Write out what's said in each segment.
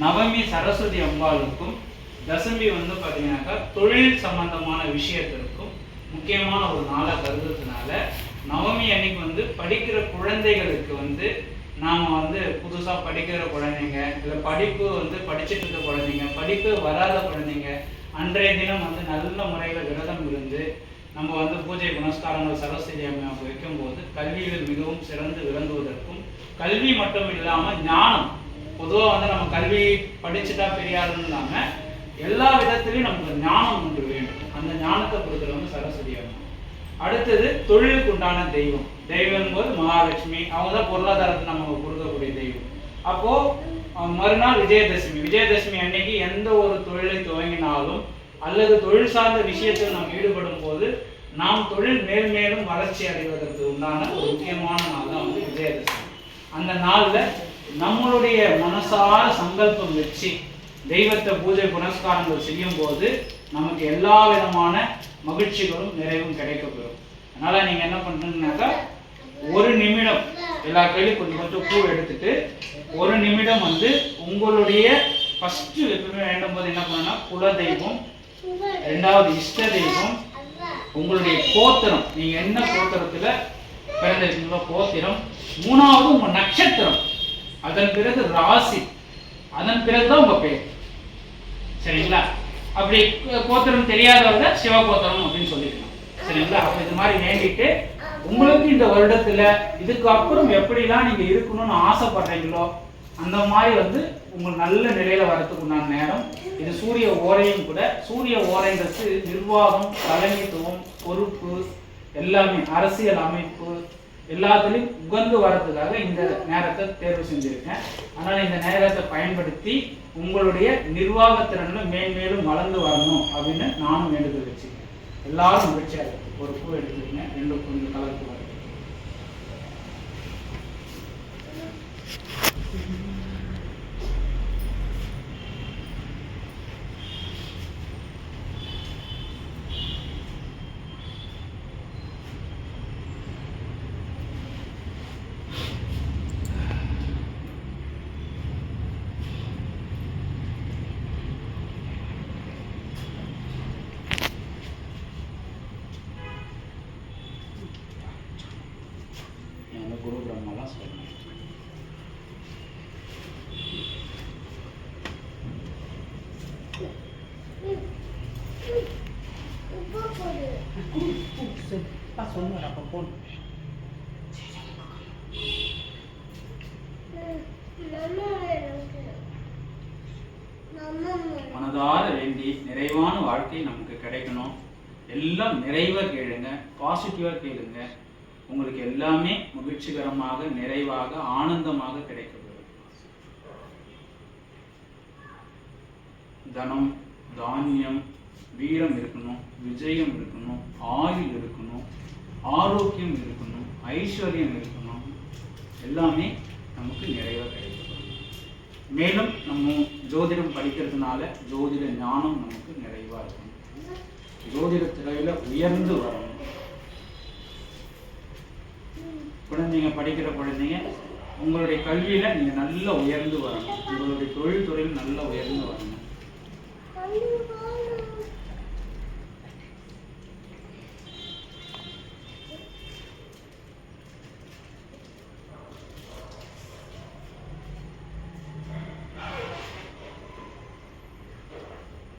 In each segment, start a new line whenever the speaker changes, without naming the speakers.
நவமி சரஸ்வதி அம்பாளுக்கும் தசமி வந்து பார்த்தீங்கன்னாக்கா தொழில் சம்பந்தமான விஷயத்திற்கும் முக்கியமான ஒரு நாளாக கருதுறதுனால நவமி அன்னைக்கு வந்து படிக்கிற குழந்தைகளுக்கு வந்து நாம் வந்து புதுசாக படிக்கிற குழந்தைங்க இல்லை படிப்பு வந்து படிச்சுட்டு இருக்க குழந்தைங்க படிப்பு வராத குழந்தைங்க அன்றைய தினம் வந்து நல்ல முறையில் விரதம் இருந்து நம்ம வந்து பூஜை புனஸ்காரங்கள் சரஸ்வதி அம்மாவுக்கு வைக்கும்போது கல்வியில் மிகவும் சிறந்து விளங்குவதற்கும் கல்வி மட்டும் இல்லாமல் ஞானம் பொதுவாக வந்து நம்ம கல்வி படிச்சுட்டா பெரியாருன்னு இல்லாமல் எல்லா விதத்திலையும் நமக்கு ஞானம் ஒன்று வேண்டும். அந்த ஞானத்தை கொடுக்குறவங்க சரஸ்வதி அம்மா அடுத்தது தொழிலுக்கு உண்டான தெய்வம். தெய்வம் போது மகாலட்சுமி அவங்க தான் பொருளாதாரத்தை நமக்கு கொடுக்கக்கூடிய தெய்வம். அப்போ மறுநாள் விஜயதசமி. விஜயதசமி அன்னைக்கு எந்த ஒரு தொழிலை துவங்கினாலும் அல்லது தொழில் சார்ந்த விஷயத்தில் நாம் ஈடுபடும் போது நாம் தொழில் மேல் மேலும் வளர்ச்சி அடைவதற்கு உண்டான ஒரு முக்கியமான நாள் தான் வந்து விஜயதசமி. அந்த நாளில் நம்மளுடைய மனசார சங்கல்பம் வச்சு தெய்வத்தை பூஜை புனஸ்காரங்கள் செய்யும் போது நமக்கு எல்லா விதமான மகிழ்ச்சிகளும் நிறைவும் கிடைக்கப்பெறும். அதனால நீங்க என்ன பண்றீங்கன்னாக்கா ஒரு நிமிடம் எல்லா கையிலும் கொஞ்சம் கொஞ்சம் பூ எடுத்துட்டு ஒரு நிமிடம் வந்து உங்களுடைய ஃபர்ஸ்ட் எப்பவுமே வேண்டும் போது என்ன பண்ணணும்னா குல தெய்வம் ரெண்டாவது இஷ்ட தெய்வம் உங்களுடைய கோத்திரம். நீங்க என்ன கோத்திரத்துல பிறந்திருக்கீங்களோ கோத்திரம். மூணாவது உங்க நட்சத்திரம். அதன் பிறகு ராசி. அதன் பிறகுதான் உங்க பேர் சரிங்களா? அப்படி கோத்திரம் தெரியாதவங்க சிவகோத்திரம் அப்படின்னு சொல்லிக்கலாம் சரிங்களா? அப்ப இது மாதிரி வேண்டிட்டு உங்களுக்கு இந்த வருடத்துல இதுக்கு அப்புறம் எப்படிலாம் நீங்க இருக்கணும்னு ஆசைப்படுறீங்களோ அந்த மாதிரி வந்து உங்க நல்ல நிலையில வரத்துக்கு உண்டான நேரம். இது சூரிய ஓரையும் கூட சூரிய ஓரைன்றது நிர்வாகம் தலைமைத்துவம் பொறுப்பு எல்லாமே அரசியல் அமைப்பு எல்லாத்துலேயும் உகந்து வரதுக்காக இந்த நேரத்தை தேர்வு செஞ்சுருக்கேன். அதனால் இந்த நேரத்தை பயன்படுத்தி உங்களுடைய நிர்வாகத்திறன்ல மேன்மேலும் வளர்ந்து வரணும் அப்படின்னு நானும் வேண்டுதல் வச்சுருக்கேன். எல்லாரும் முயற்சியாக ஒரு பூ எடுத்துருங்க ரெண்டு கொஞ்சம் கலர்
சொன்னார் அப்போ போன்
மனதார வேண்டி நிறைவான வாழ்க்கை நமக்கு கிடைக்கணும். எல்லாம் நிறைவா கேளுங்க பாசிட்டிவா கேளுங்க. உங்களுக்கு எல்லாமே மகிழ்ச்சிகரமாக நிறைவாக ஆனந்தமாக கிடைக்கப்பெறும். தனம் தானியம் வீரம் இருக்கணும் விஜயம் இருக்கணும் ஆயுள் இருக்கணும். ஆரோக்கியம் இருக்கணும் ஐஸ்வர்யம் இருக்கணும் எல்லாமே நமக்கு நிறைவாக கிடைக்கப்பெறும் மேலும் நம்ம ஜோதிடம் படிக்கிறதுனால ஜோதிட ஞானம் நமக்கு நிறைவாக இருக்கும் ஜோதிட துறையில் உயர்ந்து வரணும். குழந்தைங்க படிக்கிற குழந்தைங்க உங்களுடைய கல்வியில் நீங்கள் நல்லா உயர்ந்து வரணும். உங்களுடைய தொழில் துறையில் நல்லா உயர்ந்து வரணும்.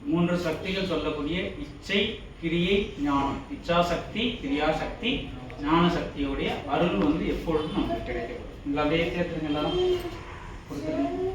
மூன்று சக்திகள் சொல்லக்கூடிய இச்சை கிரியை ஞானம். இச்சா சக்தி கிரியா சக்தி ஞான சக்தியுடைய அருள் வந்து எப்பொழுதும் நமக்கு கிடைக்கிறது. நல்லா அப்படியே சேர்த்துருங்க கொடுத்துருங்க.